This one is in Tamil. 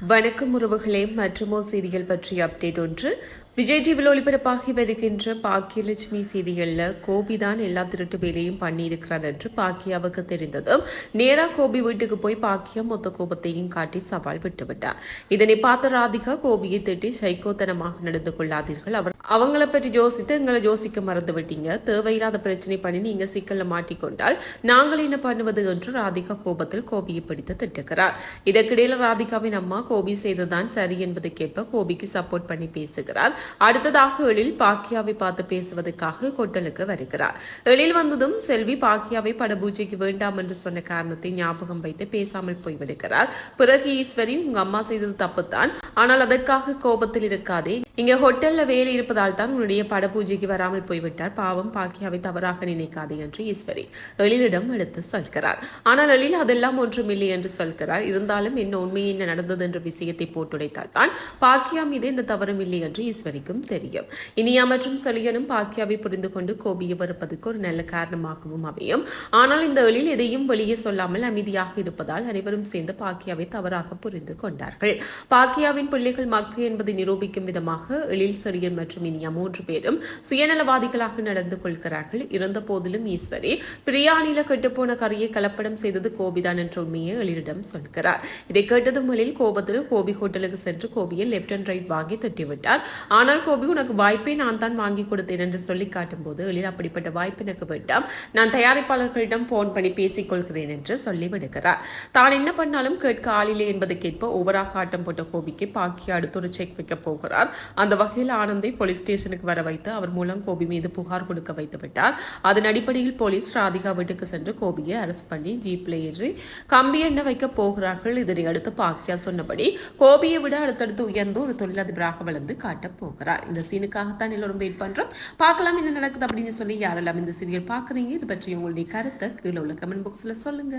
வணக்கம் உறவுகளே மற்றுமோ சீரியல் பற்றிய அப்டேட் ஒன்று. விஜய் டிவியில் ஒளிபரப்பாகி வருகின்ற பாக்கியலட்சுமி செய்திகளில் கோபி தான் எல்லா திருட்டு வேலையும் பண்ணியிருக்கிறார் என்று பாக்கியாவுக்கு தெரிந்ததும் நேரா கோபி வீட்டுக்கு போய் பாக்கியா மொத்த கோபத்தையும் காட்டி சவால் விட்டுவிட்டார். இதனை பார்த்த ராதிகா கோபியை திட்டி சைக்கோத்தனமாக நடந்து கொள்ளாதீர்கள். அவர் அவங்கள பற்றி யோசித்து எங்களை யோசிக்க மறந்து விட்டீங்க தேவையில்லாத பிரச்சனை பண்ணி நீங்க சிக்கல்ல மாட்டிக்கொண்டால் நாங்கள் என்ன பண்ணுவது என்று ராதிகா கோபத்தில் கோபியை பிடித்து திட்டுகிறார். இதற்கிடையில் ராதிகாவின் அம்மா கோபி செய்ததான் சரி என்பதற்கேற்ப கோபிக்கு சப்போர்ட் பண்ணி பேசுகிறார். அடுத்ததாக எழில் பாக்கியாவை பார்த்து பேசுவதற்காக கொட்டலுக்கு வருகிறார். எழில் வந்ததும் செல்வி பாக்கியாவை படபூஜைக்கு வேண்டாம் என்று சொன்ன காரணத்தை ஞாபகம் வைத்து பேசாமல் போய்விடுகிறார். பிறகு ஈஸ்வரி உங்க அம்மா செய்தது தப்புத்தான். ஆனால் அதற்காக கோபத்தில் இருக்காதே இங்க ஹோட்டல்ல வேலை இருப்பதால் தான் உன்னுடைய படபூஜைக்கு வராமல் போய்விட்டார். பாவம் பாக்கியாவை தவறாக நினைக்காது என்று ஈஸ்வரி எழிலிடம் எடுத்து சொல்கிறார். ஆனால் எழில் அதெல்லாம் ஒன்றும் இல்லை என்று சொல்கிறார். இருந்தாலும் என்ன உண்மை என்ன நடந்தது என்ற விஷயத்தை போட்டுடைத்தால் தான் பாக்கியா மீது இந்த தவறும் இல்லை என்று ஈஸ்வரிக்கும் தெரியும். இனியா மற்றும் செலியனும் பாக்கியாவை புரிந்து கொண்டு கோபியை வெறுப்பதற்கு ஒரு நல்ல காரணமாகவும் அமையும். ஆனால் இந்த எழில் எதையும் வெளியே சொல்லாமல் அமைதியாக இருப்பதால் அனைவரும் சேர்ந்து பாக்கியாவை தவறாக புரிந்து கொண்டார்கள். பாக்கியாவின் பிள்ளைகள் மக்கு என்பதை நிரூபிக்கும் விதமாக எழில் செடியன் மற்றும் இனியா மூன்று பேரும் சுயநலவாதிகளாக நடந்து கொள்கிறார்கள். இருந்த போதிலும் ஈஸ்வரி பிரியாணியில கெட்டுப்போன கரையை கலப்படம் செய்தது கோபிதான் என்ற உண்மையை எழிலிடம் சொல்கிறார். இதை கேட்டதும் எழில் கோபத்தில் கோபி ஹோட்டலுக்கு சென்று கோபியை லெப்ட் அண்ட் ரைட் வாங்கி தட்டிவிட்டார். ஆனால் கோபி உனக்கு வாய்ப்பை நான் தான் வாங்கி கொடுத்தேன் என்று சொல்லி காட்டும் போது எழில் அப்படிப்பட்ட வாய்ப்பு எனக்கு வேண்டாம். நான் தயாரிப்பாளர்களிடம் போன் பண்ணி பேசிக் கொள்கிறேன் என்று சொல்லி விடுகிறார். தான் என்ன பண்ணாலும் கேட்க ஆளில்லை என்பதற்கேற்ப ஓவராக ஆட்டம் போட்ட கோபிக்கு பாக்கி அடுத்து ஒரு செக் வைக்க போகிறார். அந்த வகையில் ஆனந்தை போலீஸ் ஸ்டேஷனுக்கு வர வைத்து அவர் மூலம் கோபி மீது புகார் கொடுக்க வைத்து விட்டார். அதன் அடிப்படையில் போலீஸ் ராதிகா வீட்டுக்கு சென்று கோபியை அரெஸ்ட் பண்ணி ஜீப்ல ஏறி கம்பி எண்ண வைக்க போகிறார்கள். இதனை அடுத்து பாக்கியா சொன்னபடி கோபியை விட அடுத்தடுத்து உயர்ந்து ஒரு தொழிலதிபராக வளர்ந்து காட்டப் போகிறார். இந்த சீனுக்காகத்தான் எல்லோரும் வெயிட் பண்றோம். பார்க்கலாம் என்ன நடக்குது அப்படின்னு சொல்லி யாரெல்லாம் இந்த சீரியல் பார்க்குறீங்க? இது பற்றி உங்களுடைய கருத்தை கீழே உள்ள கமெண்ட் பாக்ஸ்ல சொல்லுங்க.